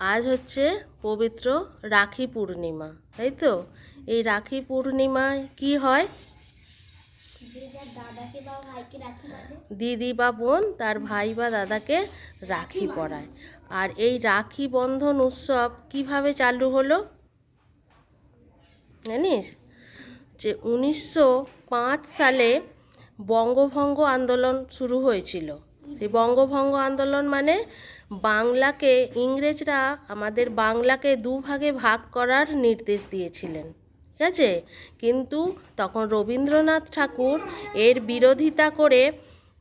আজ হচ্ছে পবিত্র রাখি পূর্ণিমা, তাই তো? এই রাখি পূর্ণিমায় কি হয়? দিদি বা বোন তার ভাই বা দাদাকে রাখি পরায়। আর এই রাখি বন্ধন উৎসব কীভাবে চালু হলো? জানিস? যে উনিশশো পাঁচ সালে বঙ্গভঙ্গ আন্দোলন শুরু হয়েছিল। সেই বঙ্গভঙ্গ আন্দোলন মানে বাংলাকে ইংরেজরা আমাদের বাংলাকে দুভাগে ভাগ করার নির্দেশ দিয়েছিলেন। ঠিক আছে? কিন্তু তখন রবীন্দ্রনাথ ঠাকুর এর বিরোধিতা করে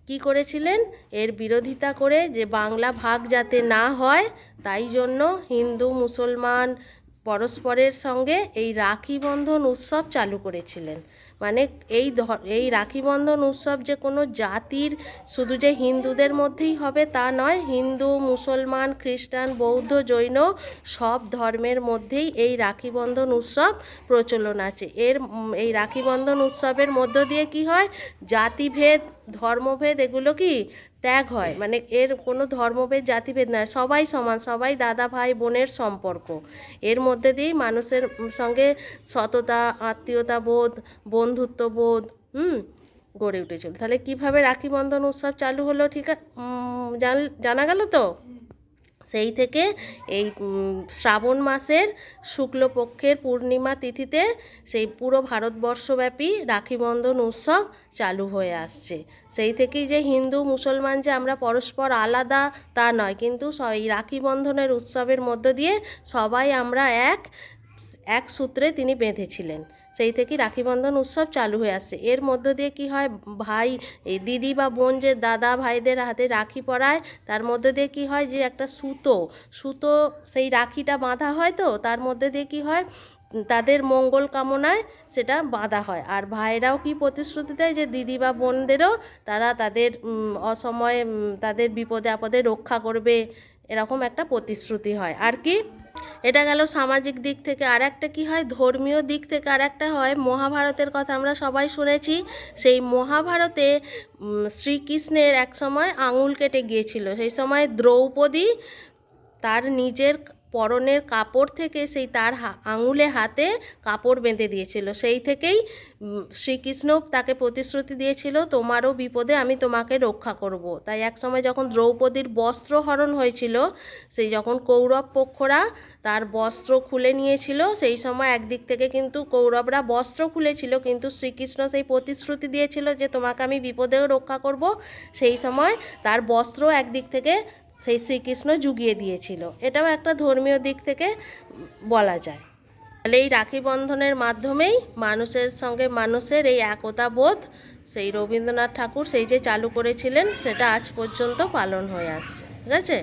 কি করেছিলেন? এর বিরোধিতা করে যে বাংলা ভাগ যাতে না হয়, তাই জন্য হিন্দু, মুসলমান পরস্পরের সঙ্গে এই রাখি বন্ধন উৎসব চালু করেছিলেন। মানে এই এই রাখি বন্ধন উৎসব যে কোনো জাতির, শুধু যে হিন্দুদের মধ্যেই হবে তা নয়, হিন্দু, মুসলমান, খ্রিস্টান, বৌদ্ধ, জৈন সব ধর্মের মধ্যেই এই রাখি বন্ধন উৎসব প্রচলন আছে। এর, এই রাখি বন্ধন উৎসবের মধ্য দিয়ে কি হয়? জাতিভেদ, ধর্মভেদ, এগুলো কি ত্যাগ হয়। মানে এর কোনো ধর্মভেদ, জাতিভেদ নয় সবাই সমান, সবাই দাদা, ভাই, বোনের সম্পর্ক। এর মধ্যে দিয়েই মানুষের সঙ্গে সততা, আত্মীয়তা বোধ, বন্ধুত্ব বোধ, হুম, গড়ে উঠেছিল। তাহলে কীভাবে রাখি বন্ধন উৎসব চালু হলো, ঠিক জানা গেল তো? সেই থেকে এই শ্রাবণ মাসের শুক্লপক্ষের পূর্ণিমা তিথিতে সেই পুরো ভারতবর্ষব্যাপী রাখি বন্ধন উৎসব চালু হয়ে আসছে। সেই থেকেই যে হিন্দু, মুসলমান যে আমরা পরস্পর আলাদা তা নয়, কিন্তু এই রাখি বন্ধনের উৎসবের মধ্য দিয়ে সবাই আমরা এক এক সূত্রে তিনি বেঁধেছিলেন। সেই থেকেই রাখি বন্ধন উৎসব চালু হয়ে আসছে এর মধ্য দিয়ে কি হয়? ভাই দিদি বা বোন যে দাদা ভাইদের হাতে রাখি পরায়, তার মধ্যে দিয়ে কি হয় যে একটা সুতো সুতো সেই রাখিটা বাঁধা হয় তো, তার মধ্যে দিয়ে কি হয়? তাদের মঙ্গল কামনায় সেটা বাঁধা হয়। আর ভাইরাও কি প্রতিশ্রুতি দেয় যে দিদি বা বোনদেরও তারা তাদের অসময়ে তাদের বিপদে আপদে রক্ষা করবে, এরকম একটা প্রতিশ্রুতি হয়। আর কি? এটা গেল সামাজিক দিক থেকে আর একটা কী হয়? ধর্মীয় দিক থেকে আর একটা হয়। মহাভারতের কথা আমরা সবাই শুনেছি। সেই মহাভারতে শ্রীকৃষ্ণের এক সময় আঙুল কেটে গিয়েছিল। সেই সময় দ্রৌপদী তার নিজের পরনের কাপড় থেকে সেই তার আঙুলে হাতে কাপড় বেঁধে দিয়েছিল। সেই থেকেই শ্রীকৃষ্ণ তাকে প্রতিশ্রুতি দিয়েছিল, তোমারও বিপদে আমি তোমাকে রক্ষা করব। তাই এক সময় যখন দ্রৌপদীর বস্ত্র হরণ হয়েছিল, সেই যখন কৌরব পক্ষরা তার বস্ত্র খুলে নিয়েছিল, সেই সময় একদিক থেকে কিন্তু কৌরবরা বস্ত্র খুলেছিল, কিন্তু শ্রীকৃষ্ণ সেই প্রতিশ্রুতি দিয়েছিল যে, তোমাকে আমি বিপদেও রক্ষা করব। সেই সময় তার বস্ত্র একদিক থেকে সেই শ্রীকৃষ্ণ জুগিয়ে দিয়েছিল। এটাও একটা ধর্মীয় দিক থেকে বলা যায়। তাহলে এই রাখি বন্ধনের মাধ্যমেই মানুষের সঙ্গে মানুষের এই একতা বোধ, সেই রবীন্দ্রনাথ ঠাকুর সেই যে চালু করেছিলেন, সেটা আজ পর্যন্ত পালন হয়ে আসছে। ঠিক আছে?